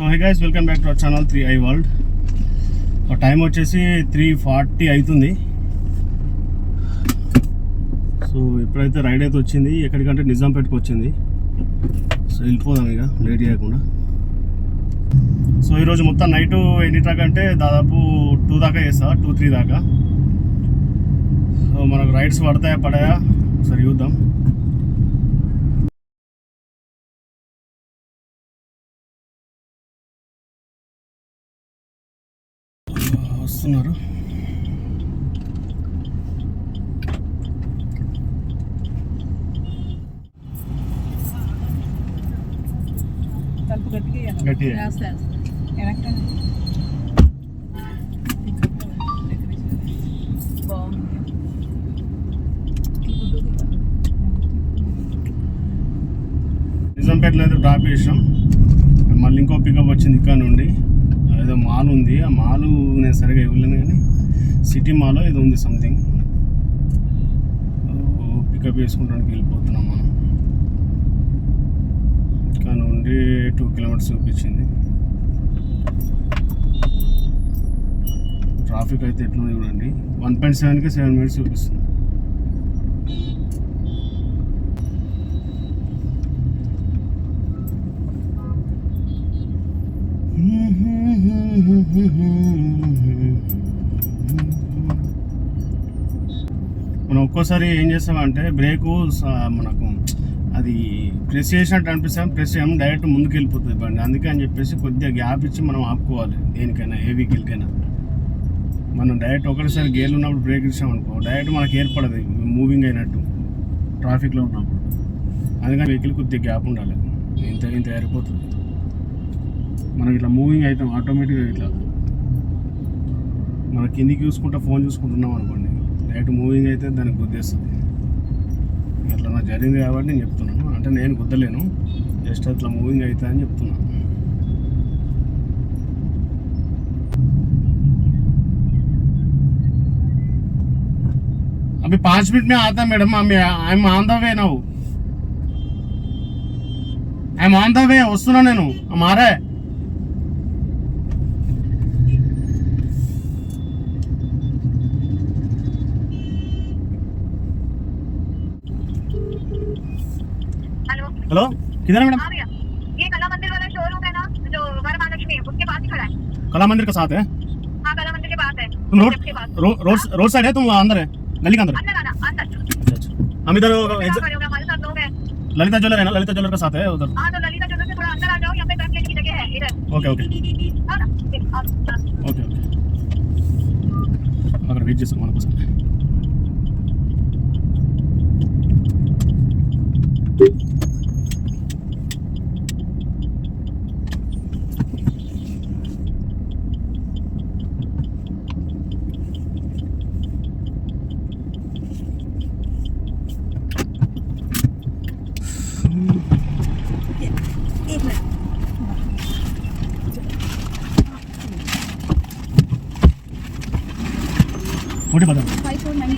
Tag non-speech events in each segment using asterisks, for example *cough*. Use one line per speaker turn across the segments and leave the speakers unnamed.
So hi guys welcome back to our channel three I world time వచ్చేసి three forty అవుతుంది. So ఎప్పుడైతే ride అయితే వచ్చింది ఎక్కడికంటే నిజాంపేటకు వచ్చింది. సో వెళ్ళిపోదాం ఇక లేట్ చేయకుండా. సో ఈరోజు మొత్తం నైట్ ఎన్ని దాకా అంటే దాదాపు టూ దాకా చేస్తా టూ త్రీ దాకా. సో మనకు రైడ్స్ పడతాయా పడాయా సరే చూద్దాం.
ఇది.
నిజాంపేటలో అయితే డ్రాప్ చేసాం మళ్ళీ ఇంకో పికప్ వచ్చింది ఇక్కడ నుండి. ఏదో మాల్ ఉంది. ఆ మాల్ నేను సరిగా ఇవ్వలేను కానీ సిటీ మాల్ ఏదో ఉంది సంథింగ్ పికప్ చేసుకోవడానికి వెళ్ళిపోతున్నాం మనం. ఇక్కడ నుండి టూ కిలోమీటర్స్ చూపించింది. ట్రాఫిక్ అయితే ఎట్లా ఉంది చూడండి వన్ పాయింట్ సెవెన్కి సెవెన్ మినిట్స్ చూపిస్తుంది. ఒక్కోసారి ఏం చేస్తామంటే బ్రేకు స- మనకు అది ప్రెస్ చేసినట్టు అనిపిస్తాం ప్రెస్ చేయడం డైరెక్ట్ ముందుకు వెళ్ళిపోతుంది బండి. అందుకే అని చెప్పేసి కొద్దిగా గ్యాప్ ఇచ్చి మనం ఆపుకోవాలి దేనికైనా ఏ వెహికల్కైనా మనం డైరెక్ట్ ఒకటిసారి గేర్లు ఉన్నప్పుడు బ్రేక్ ఇచ్చామనుకో డైరెక్ట్ మనకి ఏర్పడదు మూవింగ్ అయినట్టు ట్రాఫిక్లో ఉన్నప్పుడు. అందుకని వెహికల్ కొద్దిగా గ్యాప్ ఉండాలి. ఇంత ఇంత ఏరిపోతుంది మనకి ఇట్లా మూవింగ్ అవుతాం ఆటోమేటిక్గా ఇట్లా. మన కిందికి చూసుకుంటా ఫోన్ చూసుకుంటున్నాం అనుకోండి డైరెక్ట్ మూవింగ్ అయితే దానికి గుద్దేస్తుంది అట్లా నాకు జరిగింది కాబట్టి నేను చెప్తున్నాను అంటే నేను గుద్దలేను జస్ట్ అట్లా మూవింగ్ అవుతా అని చెప్తున్నాను अभी पाँच मिनट में आता madam I am on the way now I'm on the way వస్తున్నా నేను మారే
हेलो
किधर है मैडम?
ये कला मंदिर वाला शोरूम है ना जो वर महालक्ष्मी है उसके पास ही खड़ा है।
कला मंदिर के साथ है?
हाँ कला मंदिर के पास है।
तुम रोड रोड रोड साइड है तुम अंदर है? गली के अंदर
अंदर आना अंदर।
अच्छा। हम इधर
हमारे साथ लोग हैं।
ललिता ज्वेलर है ना? ललिता ज्वेलर के साथ है उधर?
हाँ तो ललिता ज्वेलर से थोड़ा अंदर आ जाओ यहाँ पे बैठने की जगह है इधर।
Okay okay.
हाँ
ओके ओके। अगर रीच जैसे हमारा पसंद। है টাকা দাও মানে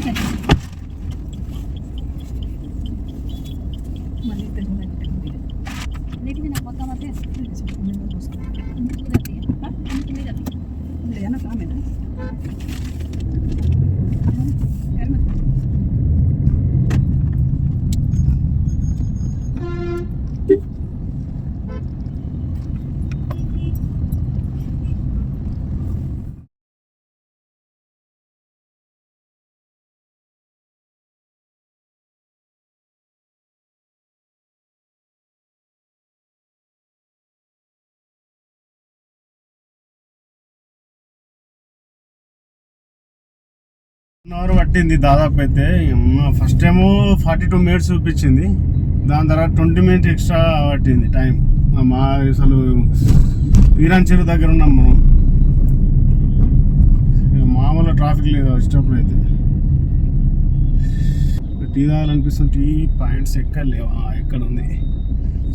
వన్ అవర్ పట్టింది దాదాపు అయితే. First time forty two minutes చూపించింది. దాని తర్వాత ట్వంటీ మినిట్స్ ఎక్స్ట్రా పట్టింది టైం మా అసలు వీరాన్ చెరువు దగ్గర ఉన్నాం మనం. ఇక మామూలు ట్రాఫిక్ లేదు వచ్చేటప్పుడు అయితే. టీ తాగాలనిపిస్తుంది టీ పాయింట్స్ ఎక్కడ లేవు. ఎక్కడ ఉంది?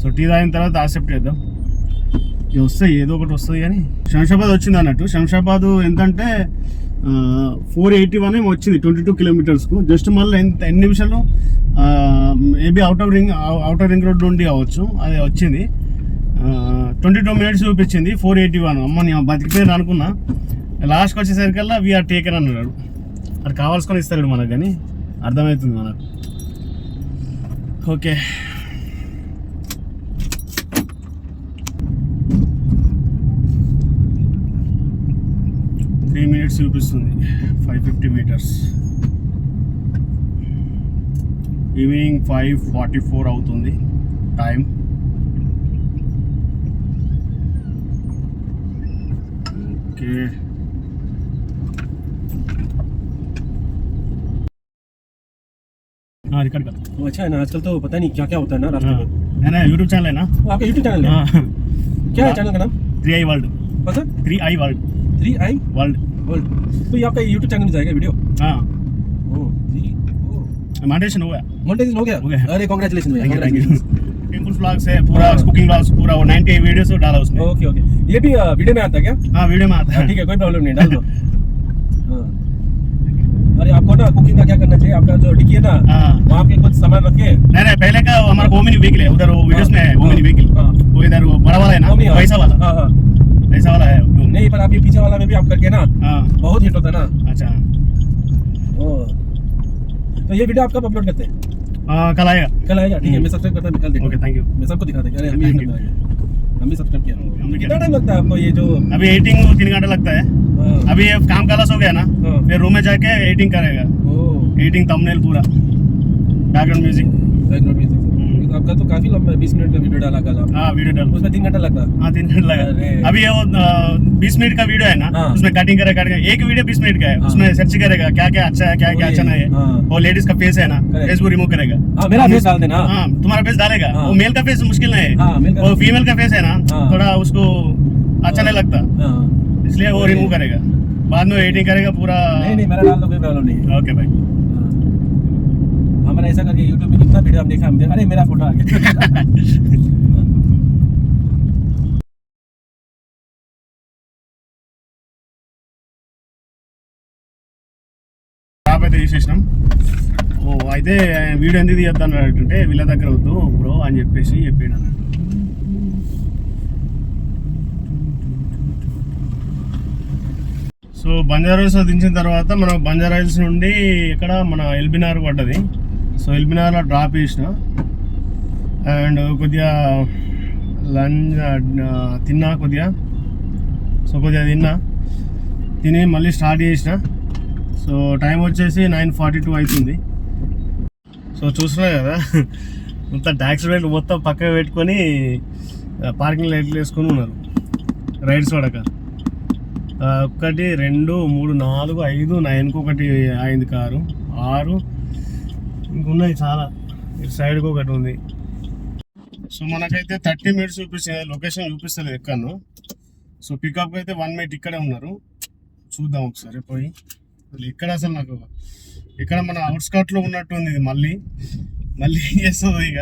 సో టీ తాగిన తర్వాత యాక్సెప్ట్ చేద్దాం. ఇక వస్తాయి ఏదో ఒకటి వస్తుంది కానీ. శంషాబాద్ వచ్చింది అన్నట్టు. శంషాబాద్ ఎంతంటే ఫోర్ ఎయిటీ వన్ ఏమో వచ్చింది ట్వంటీ టూ కిలోమీటర్స్కు జస్ట్ మళ్ళీ ఎంత ఎన్ని నిమిషాలు maybe outer ring outer ring road నుండి అవ్వచ్చు అది వచ్చింది. ట్వంటీ టూ మినిట్స్ చూపించింది ఫోర్ ఎయిటీ వన్ అమ్మ నేను బతికిపోయాను అనుకున్నా. లాస్ట్కి వచ్చేసరికల్లా వీఆర్ టేకర్ అన్నాడు. అది కావాల్సుకొని ఇస్తాడు మనకు కానీ అర్థమవుతుంది మనకు. ఓకే త్రీ మినిట్స్ చూపిస్తుంది five fifty meters evening five forty four అవుతుంది టైం ఓకే हाँ रिकॉर्ड कर
तो अच्छा है ना आजकल तो पता नहीं क्या क्या होता है ना रास्ते
हाँ
में
है ना यूट्यूब चैनल है ना
वो आपका यूट्यूब चैनल है
हाँ
क्या है चैनल का नाम
थ्री आई वर्ल्ड
कौन सा
three I world
three I
world
world तो ये आपका यूट्यूब चैनल में जाएगा वीडियो
हाँ।
ओ थ्री
मानिटेशन हो गया।
मोनेटाइजेशन हो गया?
हो गया।
अरे congratulation
thank you thank you temple blogs है पूरा कुकिंग ब्लॉग्स पूरा वो 90 वीडियोस डाला उसमें
ओके ओके ये भी वीडियो में आता है क्या?
हाँ वीडियो में आता
हाँ,
है
ठीक है कोई प्रॉब्लम नहीं डाल दो। हाँ। अरे आपको ना कुकिंग का क्या करना चाहिए? आपका जो डिक्की है ना
हाँ।
वहाँ पे कुछ सामान रखे?
नहीं नहीं पहले का हमारा ओमिनी व्हीकल है उधर वो वीडियोस में है ओमिनी व्हीकल
हाँ।
वो इधर वो बड़ा वाला है ना
हाँ।
पैसा वाला।
हाँ
वाला है वो।
नहीं पर आप ये पीछे वाला में भी आप करके ना
हाँ।
बहुत हिट होता है ना।
अच्छा।
ओ। तो ये वीडियो आप कब अपलोड करते हैं?
कल आएगा।
कल आएगा? ठीक है मैं सब्सक्राइब करता हूँ कल
ओके थैंक यू
मैं सबको दिखा देंगे अरे हम हम भी सब्सक्राइब किया कितना टाइम लगता है आपको ये जो
अभी एडिटिंग तीन घंटा लगता है।
हाँ,
अभी ये काम कालस हो गया ना
हाँ।
फिर रूम में जाके एडिटिंग करेगा।
ओ।
एडिटिंग थंबनेल पूरा। बैकग्राउंड म्यूज़िक
बैकग्राउंड म्यूज़िक
हम्म।
आपका तो काफ़ी लंबा है बीस मिनट का वीडियो डाला कल
हाँ वीडियो डाल।
उसमें तीन घंटा लगता है
तीन मिनट लगा। अभी ये वो बीस मिनट का वीडियो है ना
हाँ।
उसमें कटिंग करेगा करेगा एक वीडियो बीस मिनट का है
हाँ।
उसमें सर्च करेगा क्या क्या अच्छा है क्या क्या अच्छा नहीं है।
हाँ।
वो लेडीज़ का फेस है ना फेस को रिमूव करेगा।
मेरा फेस डाल देना।
हाँ तुम्हारा फेस डालेगा। वो मेल का फेस मुश्किल नहीं
हाँ,
वो फीमेल का फेस है ना। थोड़ा उसको अच्छा नहीं लगता। इसलिए वो
वो
रिमूव करेगा। बाद में एडिटिंग करेगा पूरा।
नहीं नहीं मेरा डाल दो कोई प्रॉब्लम नहीं है।
ओके भाई
हाँ। हमारा ऐसा करके यूट्यूब में कितना वीडियो हम देखा हम अरे मेरा फोटो आ गया
షాప్ అయితే తీసేసినాం ఓ అయితే వీడియో ఎందుకు తీయద్దు అన్నాడు అంటే వీళ్ళ దగ్గర వద్దు బ్రో అని చెప్పేసి చెప్పాడు అన్నాడు సో బంజారా హిల్స్ దించిన తర్వాత మనం బంజారా హిల్స్ నుండి ఇక్కడ మన ఎల్బినార్ పడ్డది సో ఎల్బినార్లో డ్రాప్ చేసిన. అండ్ కొద్దిగా లంచ్ తిన్నా కొద్దిగా. సో కొద్దిగా తిన్నా. తిని మళ్ళీ స్టార్ట్ చేసిన. సో టైం వచ్చేసి నైన్ ఫార్టీ టూ అవుతుంది సో చూసినా కదా మొత్తం ట్యాక్సీ రేట్లు మొత్తం పక్కకు పెట్టుకొని పార్కింగ్ లైట్లు వేసుకొని ఉన్నారు. రైడ్స్ పడక ఒకటి రెండు మూడు నాలుగు ఐదు నైన్కి ఒకటి అయింది కారు. ఆరు ఉన్నాయి చాలా. ఇటు సైడ్కి ఒకటి ఉంది. సో మనకైతే థర్టీ మినిట్స్ చూపిస్తుంది లొకేషన్ చూపిస్తలేదు ఎక్కను సో పికప్ అయితే వన్ మినిట్ ఇక్కడే ఉన్నారు. చూద్దాం ఒకసారి పోయి. ఇక్కడ అసలు నాకు ఇక్కడ మన అవుట్స్కట్లో ఉన్నట్టుంది ఉన్నట్టు ఉంది ఇది మళ్ళీ. మళ్ళీ ఏం చేస్తుంది ఇక.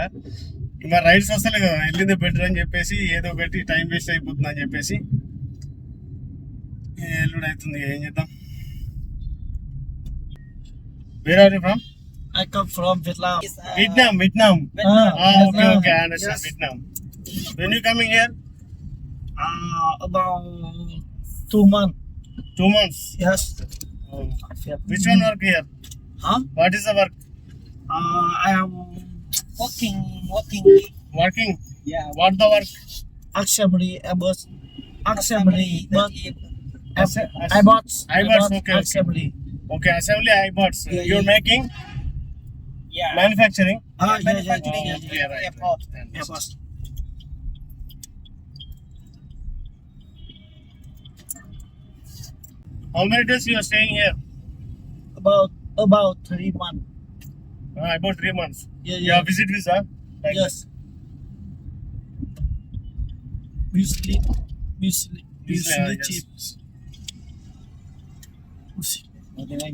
ఇంకా రైడ్స్ వస్తలే కదా. వెళ్ళింది బెటర్ అని చెప్పేసి ఏదో ఒకటి టైం వేస్ట్ అయిపోతుంది అని చెప్పేసి ఎల్లుడు అవుతుంది. ఏం చేద్దాం? వేరే from
I come from Vietnam.
విetnam విetnam
Vietnam.
ah okay
Vietnam.
okay i understand
Yes.
vietnam when you coming here
Uh, about two months.
two months
Yes.
oh. which one work here
Huh?
what is the work
Uh, I am working, working.
working
Yeah.
what the work
Assembly, Airbus. Assembly, but
Asse- ass-
iBots.
iBots, okay, okay.
Assembly.
Okay, assembly iBots.
Yeah,
You're
yeah.
making
Yeah.
manufacturing.
Ah, yeah, yeah,
manufacturing,
yeah,
yeah,
yeah,
yeah, right, right.
Airbus.
How many days you are staying here?
About about three months.
Uh, about three months.
Yeah,
Yeah,
yeah.
visit visa. Like
Yes. Usually, usually,
that. Visa,
usually
yes.
cheap. Ở đây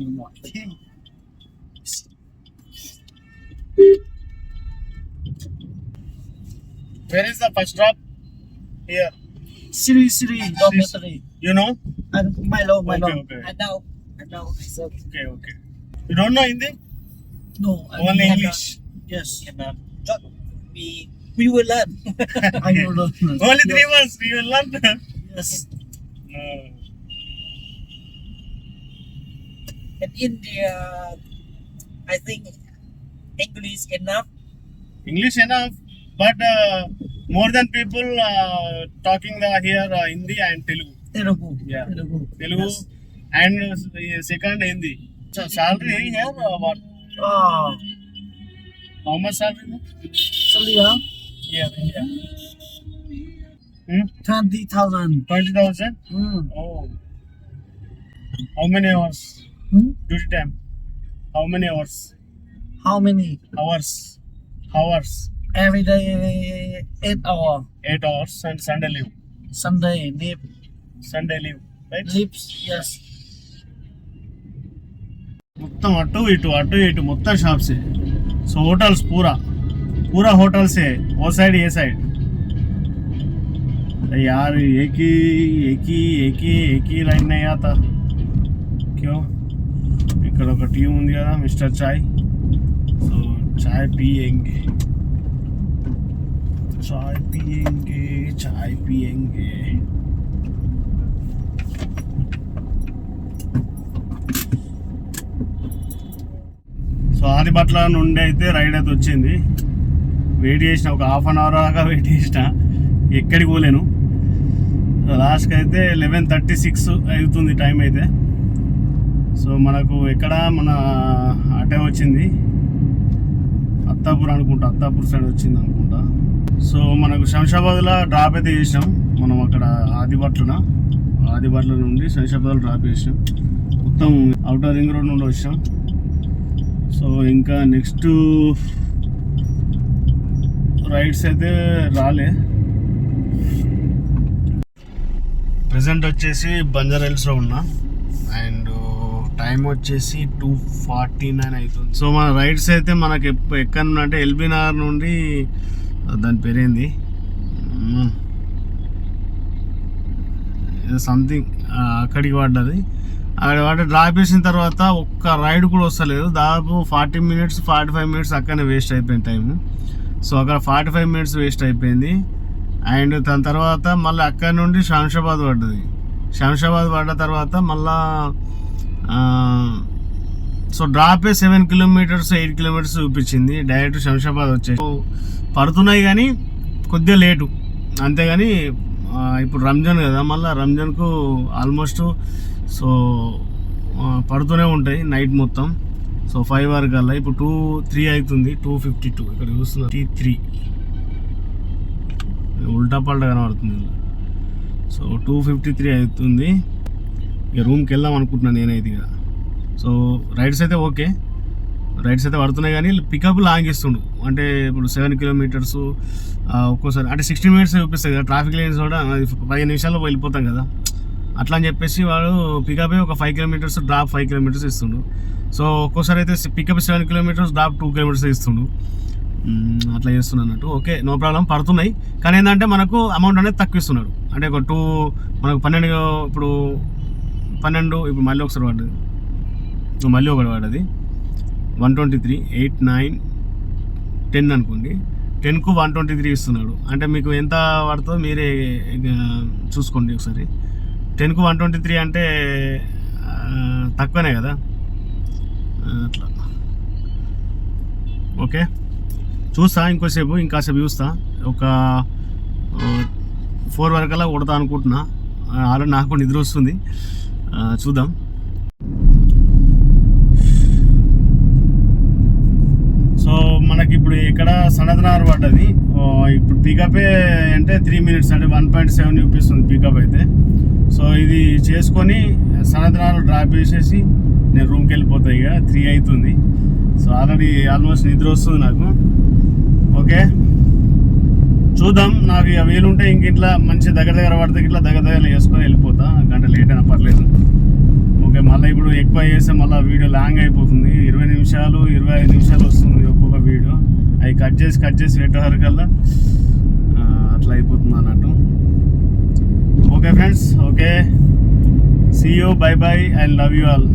Where is the first drop? Here.
Siri Siri dormitory.
You know?
I, my love, my
okay, love. Okay.
I know. I know.
Okay, okay. You don't know Hindi?
No. I
Only English.
Yes.
We we will learn. *laughs* I will learn.
Only three months. We will learn.
yes. No. In India, I think English enough.
English enough but uh, more than people uh, talking the here uh, Hindi and
Telugu. Telugu.
Yeah.
Telugu.
Telugu
yes.
and uh, uh second Hindi. So
salary
here uh, what?
Uh, How
much salary? Salary? Yeah. Yeah. yeah. Hmm?
Twenty thousand.
Twenty thousand.
Mm.
Oh. How many hours?
Hmm?
Duty time. How many hours?
How many
hours? Hours.
Every day, eight hour.
Eight hours and Sunday leave.
Sunday, leave.
Sunday leave. Right?
Leaves, yes.
మొత్తం అటు ఇటు అటు ఇటు మొత్తం షాప్సే so hotels పూరా पूरा hotel से वो साइड ये साइड यार एक ही एक ही एक ही एक ही लाइन नहीं आता क्यों ఇక్కడ ఒక టీ ఉంది కదా మిస్టర్ చాయ్ సో చాయ్ పియంగే चाय పియంగే चाय పియంగే. సో ఆదిపట్ల నుండి అయితే రైడ్ అయితే వచ్చింది. వెయిట్ చేసిన ఒక హాఫ్ అన్ అవర్ దాకా వెయిట్ చేసిన. ఎక్కడికి పోలేను. లాస్ట్కి అయితే లెవెన్ థర్టీ సిక్స్ అవుతుంది టైం అయితే. సో మనకు ఎక్కడ మన అటే వచ్చింది. అత్తాపూర్ అనుకుంటా అత్తాపూర్ సైడ్ వచ్చింది అనుకుంటా. సో మనకు శంషాబాద్లో డ్రాప్ అయితే చేసినాం. మనం అక్కడ ఆదిబట్లన ఆదిబట్ల నుండి శంషాబాద్లో డ్రాప్ చేసినాం. మొత్తం అవుటర్ రింగ్ రోడ్ నుండి వచ్చాం సో ఇంకా నెక్స్ట్ రైడ్స్ అయితే రాలే. ప్రజెంట్ వచ్చేసి బంజారా ఉన్నా. అండ్ టైం వచ్చేసి టూ ఫార్టీ నైన్ అవుతుంది. సో మన రైడ్స్ అయితే మనకి ఎక్కడ నుండి అంటే ఎల్బీ నగర్ నుండి దాని పేరేంది? సంథింగ్ అక్కడికి పడ్డది అక్కడ పడ్డ డ్రాప్ చేసిన తర్వాత ఒక్క రైడ్ కూడా వస్తలేదు. దాదాపు forty minutes forty five minutes అక్కడనే వేస్ట్ అయిపోయింది టైం సో అక్కడ ఫార్టీ ఫైవ్ మినిట్స్ వేస్ట్ అయిపోయింది. అండ్ దాని తర్వాత మళ్ళీ అక్కడ నుండి శంషాబాద్ పడ్డది. శంషాబాద్ పడ్డ తర్వాత మళ్ళా సో డ్రాపే సెవెన్ కిలోమీటర్స్ ఎయిట్ కిలోమీటర్స్ చూపించింది. డైరెక్ట్ శంషాబాద్ వచ్చేసి. పడుతున్నాయి కానీ కొద్దిగా లేటు. అంతేగాని ఇప్పుడు రంజాన్ కదా మళ్ళీ రంజాన్కు ఆల్మోస్ట్ సో పడుతూనే ఉంటాయి నైట్ మొత్తం. సో ఫైవ్ వరకు అలా ఇప్పుడు టూ త్రీ అవుతుంది. Two fifty two. ఇక్కడ చూస్తున్నా. T three. ఉల్టా పల్టా కనబడుతుంది సో టూ ఫిఫ్టీ త్రీ అవుతుంది. ఇక రూమ్కి వెళ్దాం అనుకుంటున్నాను నేనైతే ఇక. సో రైడ్స్ అయితే ఓకే. రైడ్స్ అయితే పడుతున్నాయి కానీ పికప్ లాంగ్ ఇస్తుండు. అంటే ఇప్పుడు సెవెన్ కిలోమీటర్స్ ఒక్కోసారి అంటే సిక్స్టీన్ మినిట్స్ చూపిస్తుంది కదా ట్రాఫిక్ లైన్స్ కూడా. అది పదిహేను నిమిషాల్లో వెళ్ళిపోతాం కదా. అట్లా అని చెప్పేసి వాడు పికప్ ఒక five kilometers drop five kilometers ఇస్తుండు. సో ఒక్కోసారి అయితే pickup seven kilometers drop two kilometers ఇస్తుండు. అట్లా చేస్తున్నాను అన్నట్టు. ఓకే నో ప్రాబ్లం పడుతున్నాయి. కానీ ఏంటంటే మనకు అమౌంట్ అనేది తక్కువ ఇస్తున్నాడు. అంటే ఒక టూ మనకు పన్నెండు ఇప్పుడు పన్నెండు ఇప్పుడు మళ్ళీ ఒకసారి పడ్డది మళ్ళీ ఒకటి పడ్డది one twenty three eight nine ten అనుకోండి. టెన్కు వన్ ట్వంటీ త్రీ ఇస్తున్నాడు. అంటే మీకు ఎంత పడుతుందో మీరే ఇక చూసుకోండి ఒకసారి. టెన్కు వన్ ట్వంటీ త్రీ అంటే తక్కువనే కదా? అట్లా. ఓకే. చూస్తా ఇంకోసేపు ఇంకాసేపు చూస్తా. ఒక ఫోర్ వరకల్లా కొడతా అనుకుంటున్నా. ఆల్రెడీ నాకు నిద్ర వస్తుంది. చూద్దాం సో మనకి ఇప్పుడు ఇక్కడ సనదనార్ పడ్డది ఇప్పుడు పికపే అంటే త్రీ మినిట్స్ అంటే వన్ పాయింట్ సెవెన్ చూపిస్తుంది పికప్ అయితే. సో ఇది చేసుకొని సనదనార్ డ్రాప్ చేసేసి నేను రూమ్కి వెళ్ళిపోతాయి ఇక త్రీ అవుతుంది. సో ఆల్రెడీ ఆల్మోస్ట్ నిద్ర వస్తుంది నాకు. ఓకే. చూద్దాం. నాకు ఇక వీలుంటే ఇంక ఇట్లా మంచి దగ్గర దగ్గర పడితే ఇట్లా దగ్గర దగ్గర వేసుకొని వెళ్ళిపోతా. గంట లేట్ అయినా పర్లేదు. ఓకే మళ్ళీ ఇప్పుడు ఎక్కువ చేస్తే మళ్ళీ వీడియో లాంగ్ అయిపోతుంది. ఇరవై నిమిషాలు ఇరవై ఐదు నిమిషాలు వస్తుంది ఒక్కొక్క వీడియో అవి కట్ చేసి కట్ చేసి పెట్టేవరకల్లా ఆ, అట్లా అయిపోతుంది అన్నట్టు. Okay friends okay see you bye bye I love you all